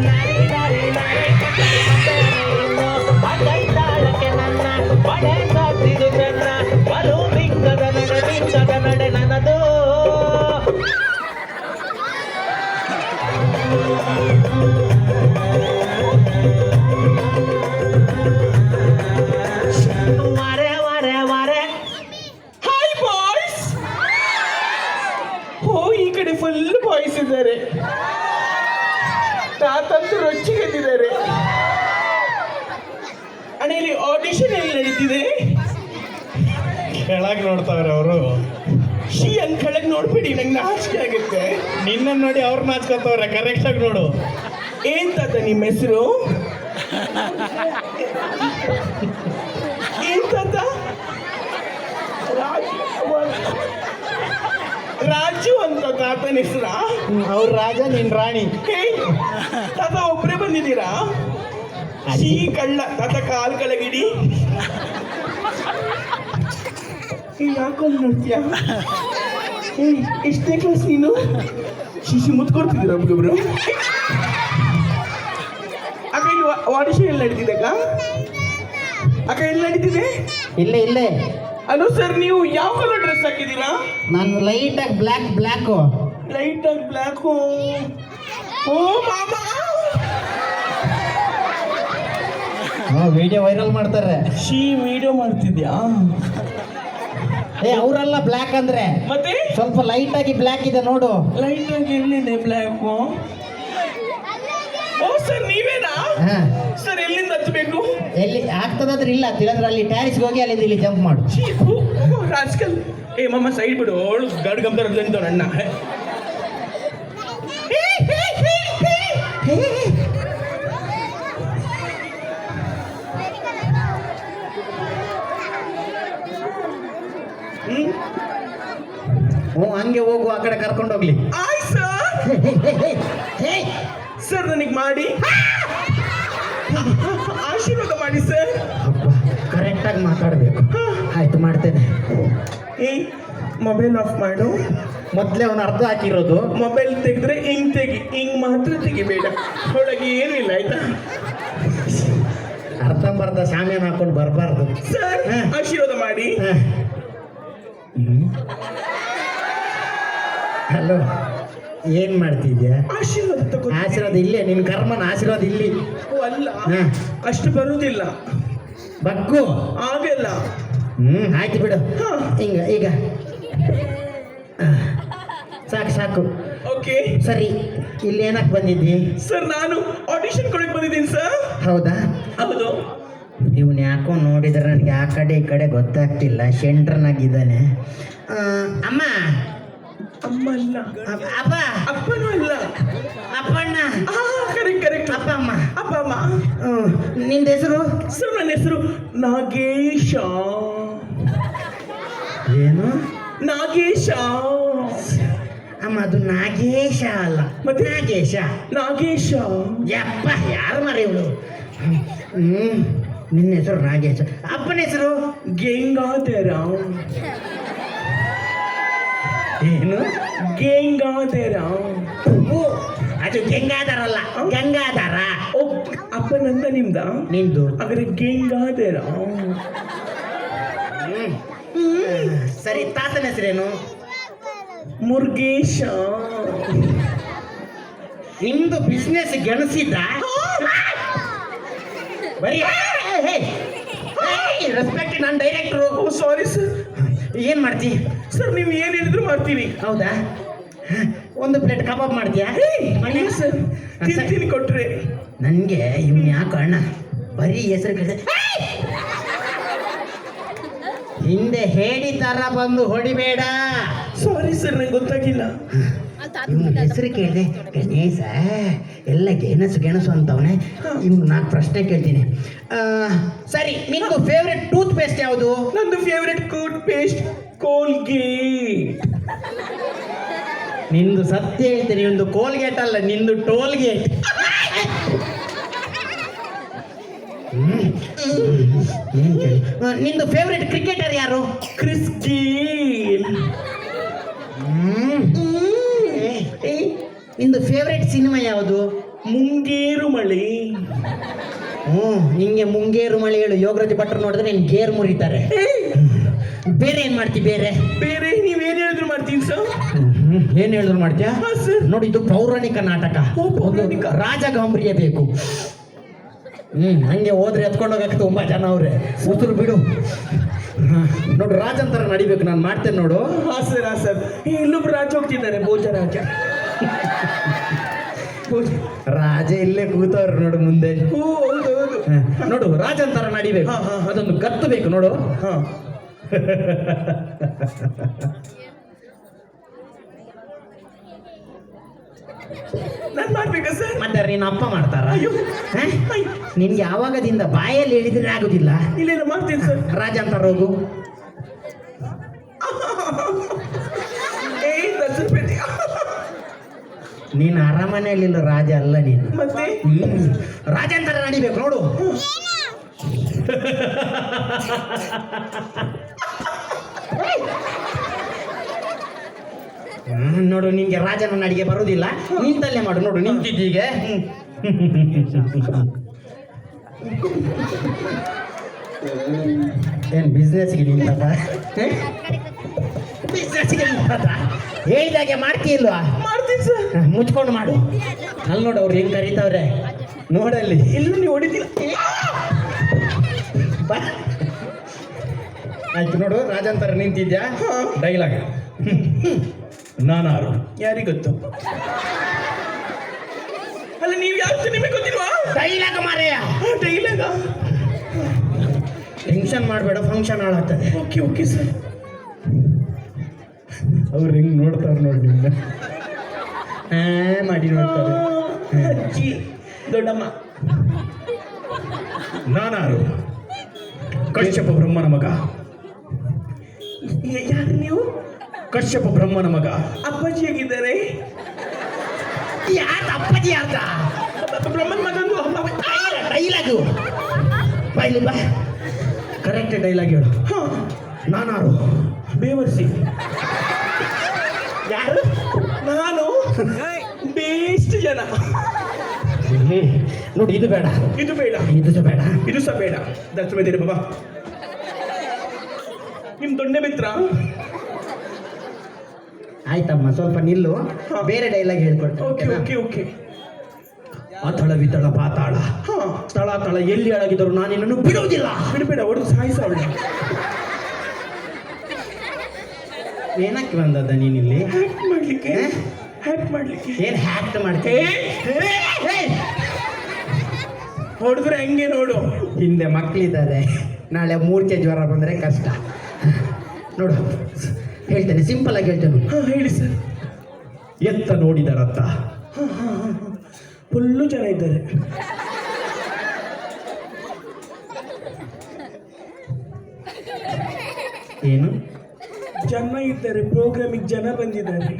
ನಾರಿ ನಾರಿ ಕೆಳಗೆ ನೋಡ್ತಾವ್ರೆ ಅವರು. ಶೀ ಹಂಗ್ ಕೆಳಗೆ ನೋಡ್ಬಿಡಿ ನಂಗೆ ನಾಚಿಕೆ ಆಗುತ್ತೆ. ನಿನ್ನ ನೋಡಿ ಅವ್ರು ಕರೆಕ್ಟ್ ಆಗಿ ನೋಡು. ಏನ್ ತಾತ ನಿಮ್ಮ ಹೆಸರು? ಏನ್ ತಾತ ರಾಜು ರಾಜು ಅಂತ ತಾತನ ಹೆಸರ? ಅವ್ರ ರಾಜ ನಿನ್ ರಾಣಿ. ತಾತ ಒಬ್ಬರೇ ಬಂದಿದ್ದೀರಾ? ಶೀ ಕಳ್ಳ ತಾತ ಕಾಲ್ ಕೆಳಗಿಡಿ. ಯಾಕೊಂದು ನೋಡ್ತೀಯ? ಏ ಎಷ್ಟನೇ ಕ್ಲಾಸ್ ನೀನು? ಶಿಶಿ ಮುತ್ಕೊಡ್ತಿದ್ದೀರ ಒಬ್ಬೊಬ್ರು ಅಕ್ಕ ಇಲ್ಲಿ ಆಡಿಷನ್ ಎಲ್ಲಿ ನಡೀತಿದೆ ಅಕ್ಕ? ಅಕ್ಕ ಎಲ್ಲಿ ನಡೀತಿದೆ? ಇಲ್ಲೇ ಇಲ್ಲೇ. ಅಲೋ ಸರ್ ನೀವು ಯಾವ ಕಲರ್ ಡ್ರೆಸ್ ಹಾಕಿದ್ದೀರಾ? ನಾನು ಲೈಟಾಗಿ ಬ್ಲ್ಯಾಕ್ ಬ್ಲ್ಯಾಕು ಲೈಟ್ ಆಗಿ ಬ್ಲ್ಯಾಕ್ ಓ ಮಾಮಾ. ವಿಡಿಯೋ ವೈರಲ್ ಮಾಡ್ತಾರೆ. ಶಿ ವಿಡಿಯೋ ಮಾಡ್ತಿದ್ಯಾ? ಏ ಅವರೆಲ್ಲ ಬ್ಲ್ಯಾಕ್ ಅಂದ್ರೆ. ಮತ್ತೆ? ಸ್ವಲ್ಪ ಲೈಟ್ ಆಗಿ ಬ್ಲ್ಯಾಕ್ ಇದೆ ನೋಡು. ಲೈಟ್ ಆಗಿ ಎಲ್ಲಿದೆ ಬ್ಲ್ಯಾಕ್ ಓ ಸರ್ ನೀವೇನಾ? ಹಾ. ಸರ್ ಎಲ್ಲಿಂದ ಹತ್ತಬೇಕು ಎಲ್ಲಿ ಆಗ್ತದಾದ್ರೆ ಇಲ್ಲ ತಿಳಿದ್ರೆ ಅಲ್ಲಿ ಟ್ಯಾರಿಸ್ಗೆ ಹೋಗಿ ಅಲ್ಲಿಂದ ಇಲ್ಲಿ ಜಂಪ್ ಮಾಡು. ರಾಜ್ಕಲ್. ಏ ಮಮ್ಮ ಸೈಡ್ ಬಿಡು. ಅವಳು ಗಡ್ ಗಂಭೀರ ಅಣ್ಣ. ಹ್ಞೂ ಹಂಗೆ ಹೋಗು ಆ ಕಡೆ ಕರ್ಕೊಂಡು ಹೋಗ್ಲಿ. ಆಯ್ ಸರ್! ಸರ್ ನನಗೆ ಮಾಡಿ. ಆಶೀರ್ವಾದ ಮಾಡಿ ಸರ್. ಕರೆಕ್ಟಾಗಿ ಮಾತಾಡಬೇಕು. ಆಯ್ತು ಮಾಡ್ತೇನೆ. ಏಯ್ ಮೊಬೈಲ್ ಆಫ್ ಮಾಡು. ಮೊದ್ಲೇ ಅವನು ಅರ್ಧ ಹಾಕಿರೋದು. ಮೊಬೈಲ್ ತೆಗೆದ್ರೆ ಹಿಂಗ್ ತೆಗಿ ಹಿಂಗ್ ಮಾತ್ರ ತೆಗಿಬೇಡ. ಒಳಗೆ ಏನೂ ಇಲ್ಲ ಆಯ್ತಾ? ಅರ್ಧಂಬರ್ಧ ಶಾಮಿಯನ್ನು ಹಾಕೊಂಡು ಬರಬಾರ್ದು. ಸರ್ ಹ. ಆಶೀರ್ವಾದ ಮಾಡಿ. ಹಲೋ ಏನ್ ಮಾಡ್ತಿದ್ಯಾ? ಆಶೀರ್ವಾದ ತಗೋ ಆಶೀರ್ವಾದ ಇಲ್ಲೇ ನಿನ್ ಕರ್ಮನ ಆಶೀರ್ವಾದ ಇಲ್ಲಿ. ಓ, ಅಲ್ಲ. ಹ. ಅಷ್ಟು ಬರುವುದಿಲ್ಲ ಬಗ್ಗು ಆಗಲ್ಲ ಹ್ಮ್ ಆಯ್ತು ಬಿಡು. ಹ. ಹಿಂಗ ಈಗ. ಆ, ಸಾಕು ಸಾಕು. ಓಕೆ. ಸರಿ ಇಲ್ಲಿ ಏನಕ್ಕೆ ಬಂದಿದ್ದೀನಿ ಸರ್ ನಾನು ಆಡಿಷನ್ ಕೊಡಕ್ ಬಂದಿದ್ದೀನಿ ಸರ್. ಹೌದಾ? ಹೌದು. ಇವನ್ ಯಾಕೋ ನೋಡಿದ್ರೆ ನನಗೆ ಆ ಕಡೆ ಈ ಕಡೆ ಗೊತ್ತಾಗ್ತಿಲ್ಲ. ಸೆಂಟ್ರನಾಗಿದ್ದಾನೆ ಅಮ್ಮ ಅಮ್ಮ. ಅಲ್ಲ ಅಪ್ಪ. ಅಪ್ಪ ಅಪ್ಪನೂ ಇಲ್ಲ. ಅಪ್ಪಣ್ಣ. ಆ ಕರೆಕ್ಟ್ ಕರೆಕ್ಟ್ ಅಪ್ಪ ಅಮ್ಮ. ಅಪ್ಪ ಅಮ್ಮ. ನಿಂದ ಹೆಸರು? ಸರ್ ನನ್ನ ಹೆಸರು ನಾಗೇಶ. ಏನು? ನಾಗೇಶ. ಅಮ್ಮ ಅದು ನಾಗೇಶ ಅಲ್ಲ. ಮತ್ತೆ? ನಾಗೇಶ. ನಾಗೇಶ. ಯಪ್ಪ ಯಾರು ಮರೆಯವಳು ಇವಳು ಹ್ಮ್. ನಿನ್ನ ಹೆಸರು ನಾಗೇಶ ಅಪ್ಪನ ಹೆಸರು? ಗಂಗಾಧರ. ಏನು? ಗಂಗಾಧರ. ಓ, ಅದು ಗಂಗಾಧರ ಅಲ್ಲ. ಗಂಗಾಧರ. ಓ ಅಪ್ಪನಂತ ನಿಮ್ದ? ನಿಂದು. ಅಂದ್ರೆ ಗಂಗಾಧರ. ಹ್ಮ್. ಸರಿ ತಾತನ ಹೆಸರೇನು? ಮುರುಗೇಶ. ನಿಮ್ದು ಬಿಸ್ನೆಸ್ ಗೆಣಸಿದ್ದ? ಬರೀ ರೆಸ್ಪೆಕ್ಟ್ ನಾನು ಡೈರೆಕ್ಟ್ರು ಓ ಸಾರಿ ಸರ್ ಏನು ಮಾಡ್ತಿ? ಸರ್ ನೀವು ಏನು ಹೇಳಿದ್ರು ಮಾಡ್ತೀವಿ. ಹೌದಾ? ಒಂದು ಪ್ಲೇಟ್ ಕಬಾಬ್ ಮಾಡ್ತೀಯಾ? ಸರ್ ತಿನ್ ಕೊಟ್ರಿ. ನನಗೆ ಇವ್ನು ಯಾಕೋ ಅಣ್ಣ? ಬರೀ ಹೆಸರು ಕೇಳಿದೆ ಹಿಂದೆ ಹೇಳಿ ತರ ಬಂದು ಹೊಡಿಬೇಡ. ಸಾರಿ ಸರ್ ನಂಗೆ ಗೊತ್ತಾಗಿಲ್ಲ. ಇವ್ನ ಹೆಸರು ಕೇಳಿದೆ. ಗಣೇಶ ಎಲ್ಲ ಗೆಣಸು ಗೆಣಸು ಅಂತವನೆ. ಇವ್ನು ನಾಲ್ಕು ಪ್ರಶ್ನೆ ಕೇಳ್ತೀನಿ. ಆ, ಸರಿ ನಿಮ್ದು ಫೇವ್ರೆಟ್ ಟೂತ್ ಪೇಸ್ಟ್ ಯಾವುದು ನಂದು ಫೇವ್ರೆಟ್ ಟೂತ್ ಪೇಸ್ಟ್ ಕೋಲ್ಗೇಟ್ ನಿಂದು ಸತ್ಯ ಹೇಳ್ತೀನಿ ನಿಂದು ಕೋಲ್ಗೇಟ್ ಅಲ್ಲ ನಿಂದು ಟೋಲ್ಗೇಟ್ ನಿಂದು ಫೇವ್ರೆಟ್ ಕ್ರಿಕೆಟರ್ ಯಾರು ನಿಂಗೆ ಮುಂಗೇರು ಮಳೆ ಹೇಳು. ಯೋಗರಾಜ್ ಭಟ್ರು ನೋಡಿದ್ರೆ ನಿನ್ ಗೇರ್ ಮುರಿತಾರೆ. ಬೇರೆ ಏನ್ ಮಾಡ್ತಿ ಬೇರೆ? ಬೇರೆ ನೀವೇನ್ ಹೇಳಿದ್ರು ಮಾಡ್ತೀನಿ ಸರ್? ಏನು ಹೇಳಿದ್ರು ಮಾಡ್ತೀಯಾ? ನೋಡಿ ಇದು ಪೌರಾಣಿಕ ನಾಟಕ. ಓ, ಪೌರಾಣಿಕ. ರಾಜ ರಾಜಗಾಂಭೀರ್ಯ ಬೇಕು. ಹ್ಮ್ ಹಂಗೆ ಹೋದ್ರೆ ಎತ್ಕೊಂಡು ಹೋಗಕ್ಕೆ ತುಂಬಾ ಜನ ಅವ್ರೆ. ಉಸಿರು ಬಿಡು. ನೋಡು ರಾಜ ನಡಿಬೇಕು. ನಾನು ಮಾಡ್ತೇನೆ ನೋಡು. ಹಾ ಸರ್ ಹಾ ಸರ್. ಇಲ್ಲೊಬ್ರು ರಾಜ ಹೋಗ್ತಿದ್ದಾರೆ ಭೋಜ ರಾಜ. ರಾಜ ಇಲ್ಲೇ ಕೂತವ್ರು ನೋಡು ಮುಂದೆ. ಓ ಹೌದು ನೋಡು ರಾಜಂತರ ನಡಿಬೇಕು. ಅದೊಂದು ಗತ್ತು ಬೇಕು ನೋಡು. ಹಾ. ನಾನ್ ಮಾಡ್ಬೇಕಾ ಸರ್? ಮತ್ತೆ ನಿನ್ನ ಅಪ್ಪ ಮಾಡ್ತಾರ? ಅಯ್ಯೋ. ಹಾ? ನಿನ್ಗೆ ಯಾವಾಗದಿಂದ ಬಾಯಲ್ಲಿ ಹೇಳಿದ್ರೆ ಆಗುದಿಲ್ಲ. ಇಲ್ಲ ಮಾಡ್ತೀನಿ ಸರ್. ರಾಜ ಅಂತ ಹೋಗು. ನೀನು ಅರಮನೆಯಲ್ಲಿಲ್ಲ ರಾಜ ಅಲ್ಲ ನೀನು. ಮತ್ತೆ. ರಾಜ ಅಂತಾರ ನಡಿಬೇಕು ನೋಡು. ನೋಡು ನಿನ್ಗೆ ರಾಜನ ನಡಿಗೆ ಬರುದಿಲ್ಲ. ನಿಂತಲ್ಲೇ ಮಾಡು ನೋಡು ನಿಂತಿದ್ದೀಗೆ ಏನ್ ಬಿಸ್ನೆಸ್ಗೆ ನಿಂತದ ಬಿಸ್ನೆಸ್ಗೆ ನಿಂತದ ಹೇಳಿದಾಗೆ ಮಾಡ್ತೀಯಲ್ವಾ? ಮುಚ್ಕೊಂಡು ಮಾಡು. ಅಲ್ಲಿ ನೋಡು ಅವ್ರು ಹೆಂಗ್ ಕರೀತಾವ್ರೆ. ನೋಡಲ್ಲಿ. ಇಲ್ಲೂ ನೀವು ಹೊಡಿತಿಲ್ಲ. ಆಯ್ತು ನೋಡು ರಾಜಾಂತರ ನಿಂತಿದ್ಯಾ. ಡೈಲಾಗ್. ನಾನಾರು. ಯಾರಿಗೆ ಗೊತ್ತು? ಅಲ್ಲ ನೀವು ಯಾರು ನಿಮಗೆ ಗೊತ್ತಿಲ್ವಾ? ಡೈಲಾಗ್ ಮಾರೆಯ ಡೈಲಾಗ. ಟೆನ್ಷನ್ ಮಾಡಬೇಡ ಫಂಕ್ಷನ್ ಹಾಳಾಗ್ತದೆ. Okay okay sir. ಅವ್ರು ಹೆಂಗ್ ನೋಡ್ತಾರ ನೋಡಿ ನಿಮ್ನ. ಹಾ ಮಾಡಿ ನೋಡ್ತಾರೆ. ಅಜ್ಜಿ ದೊಡ್ಡಮ್ಮ. ನಾನಾರು. ಕಶ್ಯಪ ಬ್ರಹ್ಮನ ಮಗ. ಯ- ಯಾರು ನೀವು? ಕಶ್ಯಪ ಬ್ರಹ್ಮನ ಮಗ. ಅಪ್ಪಾಜಿ ಹೇಗಿದ್ದಾರೆ? ಯಾರು ಅಪ್ಪಾಜಿ ಯಾರ್ದ? ಬ್ರಹ್ಮನ ಮಗಂದು ಡೈಲಾಗು ಬಾಯ್ಲಿ ಬಾ. ಕರೆಕ್ಟ್ ಡೈಲಾಗ್ ಹೇಳು. ಹಾ. ನಾನಾರು. ಬೇವರ್ಸಿ. ಯಾರು? ನಾನು ಬೇಸ್ಟ್ ಜನ. ನೋಡಿ ಇದು ಬೇಡ. ಇದು ಬೇಡ. ಇದು ಸಹ ಬೇಡ. ಇದು ಸಹ ಬೇಡ. ದರ್ಶನ ಬೇದಿರಿ ಬಾಬಾ ನಿಮ್ ದೊಣ್ಣೆ ಮಿತ್ರ? ಆಯ್ತಮ್ಮ ಸ್ವಲ್ಪ ನಿಲ್ಲು. ಬೇರೆ ಡೈಲಾಗ್ ಓಕೆ ಹೇಳ್ಕೊಡ್ತೀನಿ ಓಕೆ ಓಕೆ ಅಥಳ ವಿತಳ ಪಾತಾಳ. ಹಾ. ತಳ ತಳ ಎಲ್ಲಿ ಅಳಗಿದ್ರು ನಾನು ನಿನ್ನನ್ನು ಬಿಡುವುದಿಲ್ಲ. ಬಿಡಬೇಡ ಒಡೆದು ಸಾಯಿಸ ಏನಕ್ಕೆ ಬಂದದ್ದ ನೀನಿಲ್ಲಿ? ಮಾಡ್ಲಿಕ್ಕೆ? ಹೇ? ಹ್ಯಾಕ್ ಮಾಡ್ಲಿಕ್ಕೆ? ಏನು ಹ್ಯಾಕ್ ಮಾಡ್ತೀಯ ಏ, ಹೊಡೆದ್ರೆ ಹೆಂಗೆ ನೋಡು? ಹಿಂದೆ ಮಕ್ಕಳಿದ್ದಾರೆ ನಾಳೆ ಮೂರ್ಛೆ ಜ್ವರ ಬಂದರೆ ಕಷ್ಟ. ನೋಡು ಹೇಳ್ತೇನೆ ಸಿಂಪಲ್ ಆಗಿ ಹೇಳ್ತೇನೆ. ಹಾ ಹೇಳಿ ಸರ್ ಎತ್ತ ನೋಡಿದ ರಥ. ಫುಲ್ಲು ಜನ ಇದ್ದಾರೆ. ಏನು? ಜನ ಇದ್ದಾರೆ ಪ್ರೋಗ್ರಾಮಿಗೆ ಜನ ಬಂದಿದ್ದಾರೆ.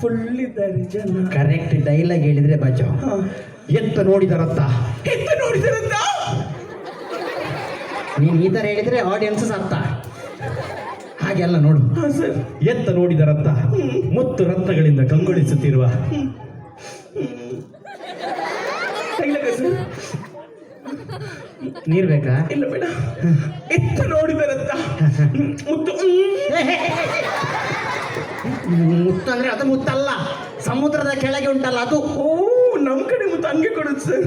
ಫುಲ್ ಇದ್ದಾರೆ ಜನ. ಕರೆಕ್ಟ್ ಡೈಲಾಗ್ ಹೇಳಿದ್ರೆ ಎಂತ ಎತ್ತ ನೋಡಿದ ರಥ ಎಂತ ನೋಡಿದಾರಂತ? ನೀನು ಈ ಥರ ಹೇಳಿದ್ರೆ ಆಡಿಯನ್ಸ್ ಅರ್ಥ ಹಾಗೆಲ್ಲ ನೋಡು. ಸರ್. ಎತ್ತ ನೋಡಿದ ಮುತ್ತು ರತ್ನಗಳಿಂದ ಕಂಗೊಳಿಸುತ್ತಿರುವ. ನೀರ್ ಬೇಕಾ? ಇಲ್ಲ ಬೇಡ. ಎತ್ತ ನೋಡಿದಾರಂತ ಮುತ್ತು ಮುತ್ತು ಅಂದ್ರೆ ಅದು ಮುತ್ತಲ್ಲ. ಸಮುದ್ರದ ಕೆಳಗೆ ಉಂಟಲ್ಲ ಅದು ಓ ನಮ್ ಕಡೆ ಮುತ್ತು ಹಂಗೆ ಕೊಡುತ್ತೆ. ಸರ್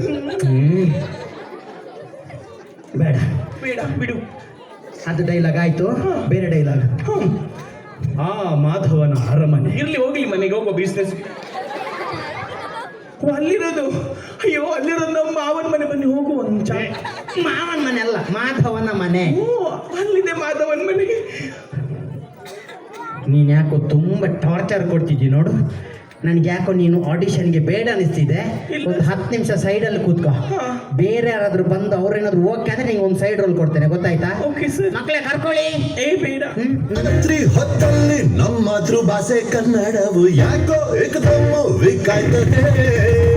ಬೇಡ. ಬೇಡ ಬಿಡು. ಅದು ಡೈಲಾಗ್ ಆಯ್ತು. ಬೇರೆ ಡೈಲಾಗ್ ಆ ಮಾಧವನ ಅರಮನೆ. ಇರ್ಲಿ ಹೋಗ್ಲಿ ಮನೆಗೆ ಹೋಗೋ ಬಿಸ್ನೆಸ್ ಅಲ್ಲಿರೋದು. ಅಯ್ಯೋ ಅಲ್ಲಿರೋದು ನಮ್ಮ ಮಾವನ ಮನೆ. ಬನ್ನಿ ಹೋಗು ಒಂದು ಚಾ. ಮಾವನ ಮನೆ ಅಲ್ಲ ಮಾಧವನ ಮನೆ. ಓ ಅಲ್ಲಿದೆ ಮಾಧವನ ಮನೆ. ನೀನ್ ಯಾಕೋ ತುಂಬ ಟಾರ್ಚರ್ ಕೊಡ್ತಿದ್ದಿ ನೋಡು. ನನಗೆ ಯಾಕೋ ನೀನು ಆಡಿಷನ್ಗೆ ಬೇಡ ಅನಿಸ್ತಿದೆ. ಒಂದು ಹತ್ತು ನಿಮಿಷ ಸೈಡಲ್ಲಿ ಕೂತ್ಕೋ. ಬೇರೆ ಯಾರಾದ್ರೂ ಬಂದು ಅವ್ರೇನಾದ್ರು ಓಕೆ ಅಂದರೆ ನಿಂಗೆ ಒಂದು ಸೈಡ್ ರೋಲ್ ಕೊಡ್ತೇನೆ ಗೊತ್ತಾಯ್ತಾ? ಓಕೆ ಸರ್ ಮಕ್ಕಳೇ ಕರ್ಕೊಳ್ಳಿ. ಏ ಬೇಡ. ರಾತ್ರಿ ಹೊತ್ತಲ್ಲಿ ನಮ್ಮ ಮಾತೃಭಾಷೆ ಕನ್ನಡವು ಯಾಕೋ ಏಕದಮ್ಮ ವಿಕಾಯ್ತದೆ